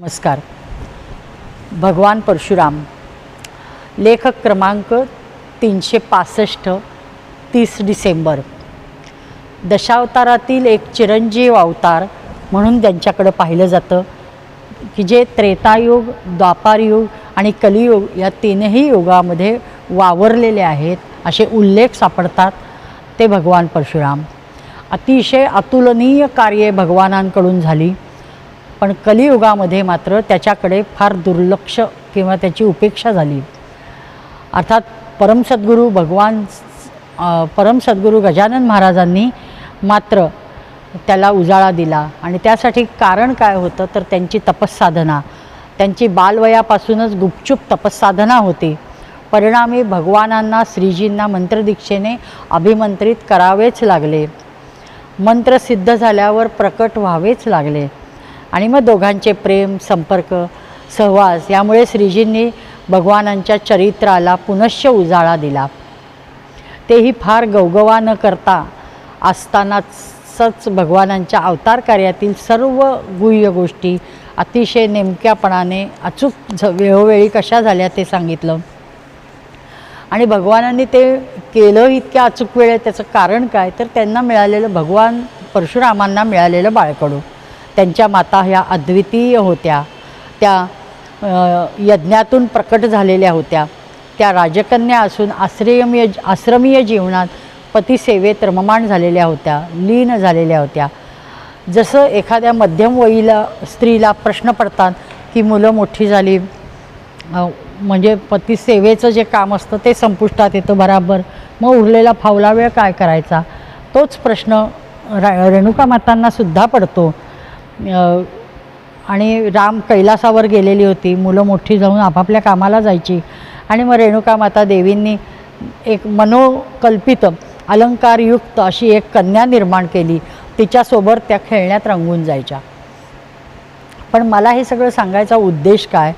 नमस्कार. भगवान परशुराम लेखक क्रमांक तीनशे पासष्ट तीस डिसेंबर. दशावतारातील एक चिरंजीव अवतार म्हणून त्यांच्याकडं पाहिलं जातं की जे त्रेतायुग द्वापारयुग आणि कलियुग या तीनही युगामध्ये वावरलेले आहेत असे उल्लेख सापडतात ते भगवान परशुराम. अतिशय अतुलनीय कार्ये भगवानांकडून झाली. पण कलियुगामध्ये मात्र त्याच्याकडे फार दुर्लक्ष किंवा त्याची उपेक्षा झाली. अर्थात परमसद्गुरू भगवान परमसद्गुरू गजानन महाराजांनी मात्र त्याला उजाळा दिला आणि त्यासाठी कारण काय होतं तर त्यांची तपस्साधना. त्यांची बालवयापासूनच गुपचूप तपस्साधना होती. परिणामी भगवानांना श्रीजींना मंत्रदीक्षेने अभिमंत्रित करावेच लागले. मंत्र सिद्ध झाल्यावर प्रकट व्हावेच लागले. आणि मग दोघांचे प्रेम संपर्क सहवास यामुळे श्रीजींनी भगवानांच्या चरित्राला पुनश्च उजाळा दिला. तेही फार गवगवा न करता असतानाच भगवानांच्या अवतार कार्यातील सर्व गुह्य गोष्टी अतिशय नेमक्यापणाने अचूक झ वेळोवेळी कशा झाल्या ते सांगितलं. आणि भगवानांनी ते केलं इतक्या अचूक वेळेत त्याचं कारण काय? तर त्यांना मिळालेलं भगवान परशुरामांना मिळालेलं बाळकडू. त्यांच्या माता ह्या अद्वितीय होत्या. त्या यज्ञातून प्रकट झालेल्या होत्या. त्या राजकन्या असून आश्रयमीय आश्रमीय जीवनात पतिसेवेत रममाण झालेल्या होत्या लीन झालेल्या होत्या. जसं एखाद्या मध्यमवयीला स्त्रीला प्रश्न पडतात की मुलं मोठी झाली म्हणजे पती सेवेचं जे काम असतं ते संपुष्टात येतं बराबर मग उरलेला फावला वेळ काय करायचा? तोच प्रश्न रा रेणुका मातांनासुद्धा पडतो. आणि राम कैलासावर गेलेली होती. मुलं मोठी जाऊन आपापल्या कामाला जायची. आणि मग रेणुका माता देवींनी एक मनोकल्पित अलंकारयुक्त अशी एक कन्या निर्माण केली. तिच्यासोबत त्या खेळण्यात रंगून जायच्या. पण मला हे सगळं सांगायचा उद्देश काय?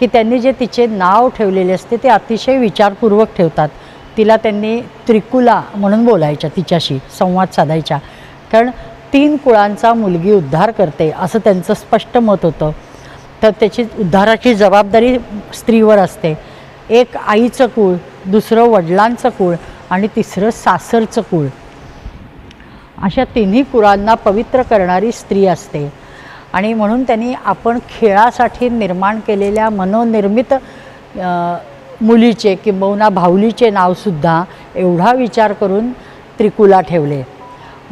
की त्यांनी जे तिचे नाव ठेवलेले असते ते अतिशय विचारपूर्वक ठेवतात. तिला त्यांनी त्रिकुला म्हणून बोलायच्या तिच्याशी संवाद साधायच्या कारण तीन कुळांचा मुलगी उद्धार करते असं त्यांचं स्पष्ट मत होतं. तर त्याची उद्धाराची जबाबदारी स्त्रीवर असते. एक आईचं कुळ दुसरं वडिलांचं कुळ आणि तिसरं सासरचं कुळ. अशा तिन्ही कुळांना पवित्र करणारी स्त्री असते. आणि म्हणून त्यांनी आपण खेळासाठी निर्माण केलेल्या मनोनिर्मित मुलीचे किंबहुना भाऊलीचे नावसुद्धा एवढा विचार करून त्रिकुला ठेवले.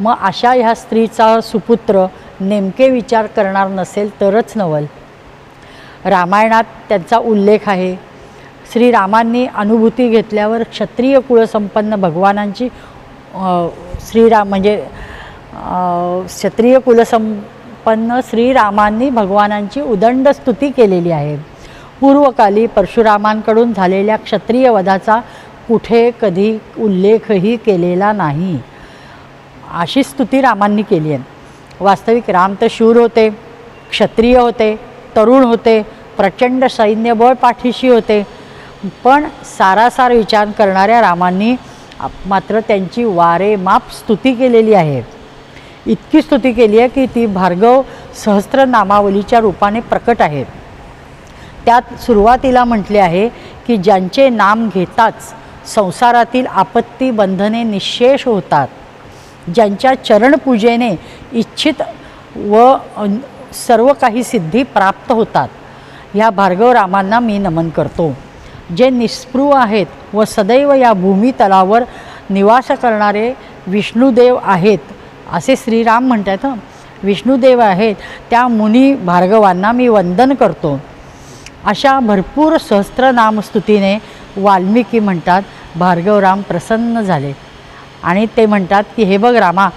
मग अशा ह्या स्त्रीचा सुपुत्र नेमके विचार करणार नसेल तरच नवल. रामायणात त्यांचा उल्लेख आहे. श्रीरामांनी अनुभूती घेतल्यावर क्षत्रिय कुळसंपन्न भगवानांची श्रीराम म्हणजे क्षत्रिय कुलसंपन्न श्रीरामांनी भगवानांची उदंड स्तुती केलेली आहे. पूर्वकाली परशुरामांकडून झालेल्या क्षत्रिय वधाचा कुठे कधी उल्लेखही केलेला नाही. अशी स्तुती रामांनी केली आहे. वास्तविक राम तर शूर होते क्षत्रिय होते तरुण होते प्रचंड सैन्यबळ पाठीशी होते पण सारासार विचार करणाऱ्या रामांनी मात्र त्यांची वारे माप स्तुती केलेली आहे. इतकी स्तुती केली आहे की ती भार्गव सहस्त्रनामावलीच्या रूपाने प्रकट आहे. त्यात सुरुवातीला म्हटले आहे की ज्यांचे नाम घेताच संसारातील आपत्ती बंधने निशेष होतात. ज्यांच्या चरणपूजेने इच्छित व सर्व काही सिद्धी प्राप्त होतात. ह्या भार्गव रामांना मी नमन करतो. जे निस्पृह आहेत व सदैव या भूमितलावर निवास करणारे विष्णुदेव आहेत असे श्रीराम म्हणतात हं. विष्णुदेव आहेत त्या मुनी भार्गवांना मी वंदन करतो. अशा भरपूर सहस्त्रनामस्तुतीने वाल्मिकी म्हणतात भार्गवराम प्रसन्न झाले. आणि ते म्हणतात की हे बघ रामा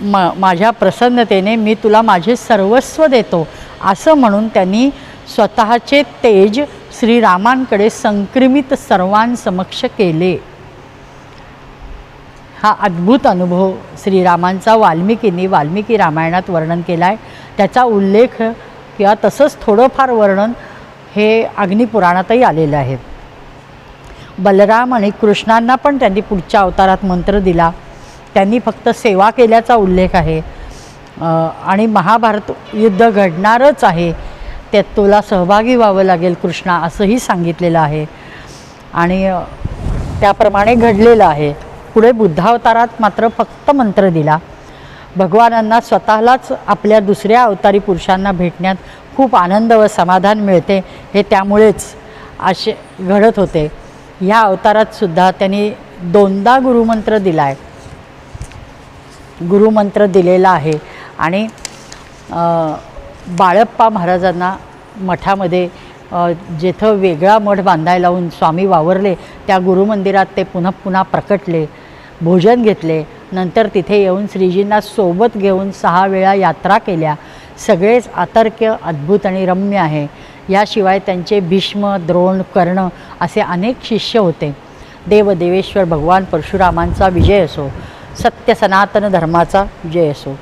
म माझ्या प्रसन्नतेने मी तुला माझे सर्वस्व देतो. असं म्हणून त्यांनी स्वतःचे तेज श्रीरामांकडे संक्रमित सर्वांसमक्ष केले. हा अद्भुत अनुभव श्रीरामांचा वाल्मिकींनी वाल्मिकी रामायणात वर्णन केला आहे त्याचा उल्लेख किंवा तसंच थोडंफार वर्णन हे अग्निपुराणातही आलेलं आहे. बलराम आणि कृष्णांना पण त्यांनी पुढच्या अवतारात मंत्र दिला. त्यांनी फक्त सेवा केल्याचा उल्लेख आहे. आणि महाभारत युद्ध घडणारच आहे. त्यात तुला सहभागी व्हावं लागेल कृष्णा असंही सांगितलेलं आहे. आणि त्याप्रमाणे घडलेलं आहे. पुढे बुद्धावतारात मात्र फक्त मंत्र दिला. भगवानांना स्वतःलाच आपल्या दुसऱ्या अवतारी पुरुषांना भेटण्यात खूप आनंद व समाधान मिळते. हे त्यामुळेच असे घडत होते. ह्या अवतारात सुद्धा त्यांनी दोनदा गुरुमंत्र दिला आहे गुरुमंत्र दिलेला आहे. आणि बाळप्पा महाराजांना मठामध्ये जेथं वेगळा मठ बांधायला लावून स्वामी वावरले त्या गुरुमंदिरात ते पुन्हा पुन्हा प्रकटले भोजन घेतले. नंतर तिथे येऊन श्रीजींना सोबत घेऊन सहा वेळा यात्रा केल्या. सगळेच आतर्क्य अद्भुत आणि रम्य आहे. याशिवाय त्यांचे भीष्म द्रोण कर्ण असे अनेक शिष्य होते. देवदेवेश्वर भगवान परशुरामांचा विजय असो सत्य सनातन धर्माचा विजय असो.